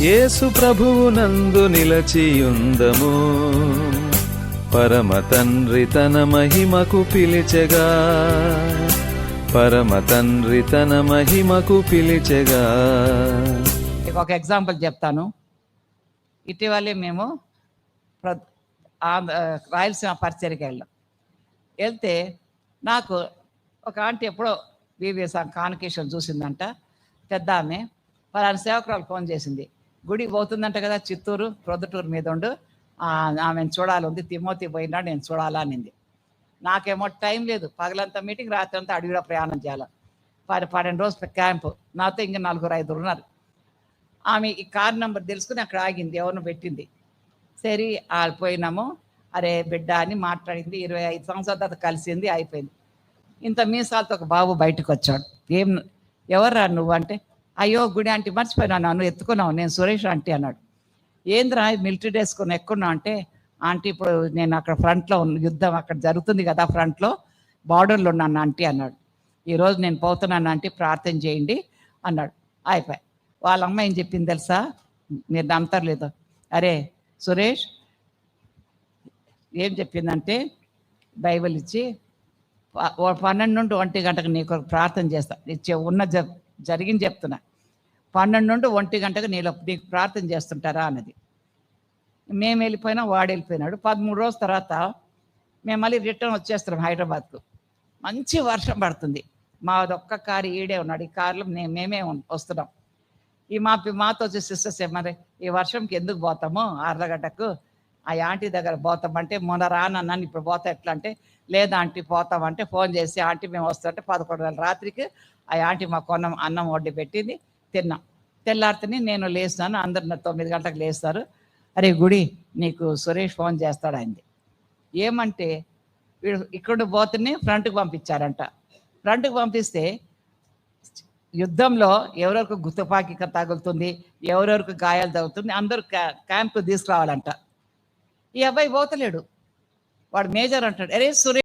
యేసు ప్రభువు నందు నిలచియుందము. పరమ తండ్రి తన మహిమకు పిలిచెగా. పరమ తండ్రి తన మహిమకు పిలిచెగా. ఒక ఎగ్జాంపుల్ చెప్తాను. ఇటీవలే మేము ప్ర- ఆంధ్ర రాయలసీమ పరిచయకి వెళ్ళాం. వెళ్తే నాకు ఒక ఆంటీ ఎప్పుడో బీబీఎస్ కాన్కేషన్ చూసిందంట. పెద్ద ఆమె పలానా సేవకురాలు ఫోన్ చేసింది. గుడి పోతుందంట కదా చిత్తూరు ప్రొద్దుటూరు మీద ఉండు. ఆమెను చూడాలి ఉంది. తిమోతి పోయినా నేను చూడాలా అనింది. నాకేమో టైం లేదు. పగలంతా మీటింగ్ రాత్రి అంతా అడవిలో ప్రయాణం చేయాలి. పది పన్నెండు రోజులు క్యాంపు. నాతో ఇంకా నలుగురు ఐదుగురు ఉన్నారు. ఆమె ఈ కార్ నెంబర్ తెలుసుకుని అక్కడ ఆగింది. ఎవరిని పెట్టింది. సరే వాళ్ళు పోయినాము. అరే బిడ్డ అని మాట్లాడింది. ఇరవై ఐదు సంవత్సరాల తర్వాత కలిసింది అయిపోయింది. ఇంత మీసాలతో ఒక బాబు బయటకు వచ్చాడు. ఏం ఎవర్రా నువ్వు అంటే? అయ్యో గుడి ఆంటీ మర్చిపోయినా నన్ను ఎత్తుకున్నావు నేను సురేష్ ఆంటీ అన్నాడు. ఏంద్రా మిలిటరీ వేసుకొని ఎక్కున్నా అంటే ఆంటీ ఇప్పుడు నేను అక్కడ ఫ్రంట్లో ఉన్న యుద్ధం అక్కడ జరుగుతుంది కదా ఫ్రంట్లో బార్డర్లో ఉన్నాను ఆంటీ అన్నాడు. ఈరోజు నేను పోతున్నాను ఆంటీ ప్రార్థన చేయండి అన్నాడు. అయిపోయి. వాళ్ళ అమ్మ ఏం చెప్పింది తెలుసా? మీరు నమ్ముతారు లేదో. అరే సురేష్ ఏం చెప్పిందంటే బైబిల్ ఇచ్చి పన్నెండు నుండి ఒంటి గంటకు నీకు ప్రార్థన చేస్తా. ఇచ్చే ఉన్న జ జరిగింది చెప్తున్నా. పన్నెండు నుండి ఒంటి గంటకు నీళ్ళ నీకు ప్రార్థన చేస్తుంటారా అన్నది. మేము వెళ్ళిపోయినా వాడు వెళ్ళిపోయినాడు. పదమూడు రోజుల తర్వాత మేము మళ్ళీ రిటర్న్ వచ్చేస్తున్నాం హైదరాబాద్కు. మంచి వర్షం పడుతుంది. మాది ఒక్క కారు ఈడే ఉన్నాడు. ఈ కారులో మేము మేమే వస్తున్నాం. ఈ మా మాతో వచ్చే సిస్టర్స్ ఏమన్నారు ఈ వర్షంకి ఎందుకు పోతాము? అర్ధగడ్డకు ఆ ఆంటీ దగ్గర పోతామంటే మొన్న రానన్నాను ఇప్పుడు పోతా ఎట్లా అంటే లేదా ఆంటీ పోతామంటే ఫోన్ చేసి ఆంటీ మేము వస్తుంటే పదకొండు వేల రాత్రికి ఆ ఆంటీ మా కొన్న అన్నం వడ్డీ పెట్టింది. తిన్నాం. తెల్లారితేనే నేను లేస్తాను అందరు తొమ్మిది గంటలకు లేస్తారు. అరే గుడి నీకు సురేష్ ఫోన్ చేస్తాడు ఆయనది ఏమంటే వీడు ఇక్కడ పోతుని ఫ్రంట్కి పంపించారంట ఫ్రంట్కి పంపిస్తే యుద్ధంలో ఎవరెవరికి గుత్తపాకి తగులుతుంది ఎవరెవరికి గాయాలు తగులుతుంది అందరూ క్యా- క్యాంపు తీసుకురావాలంట. ఈ అబ్బాయి పోతలేడు. వాడు మేజర్ అంటాడు అరే సురేష్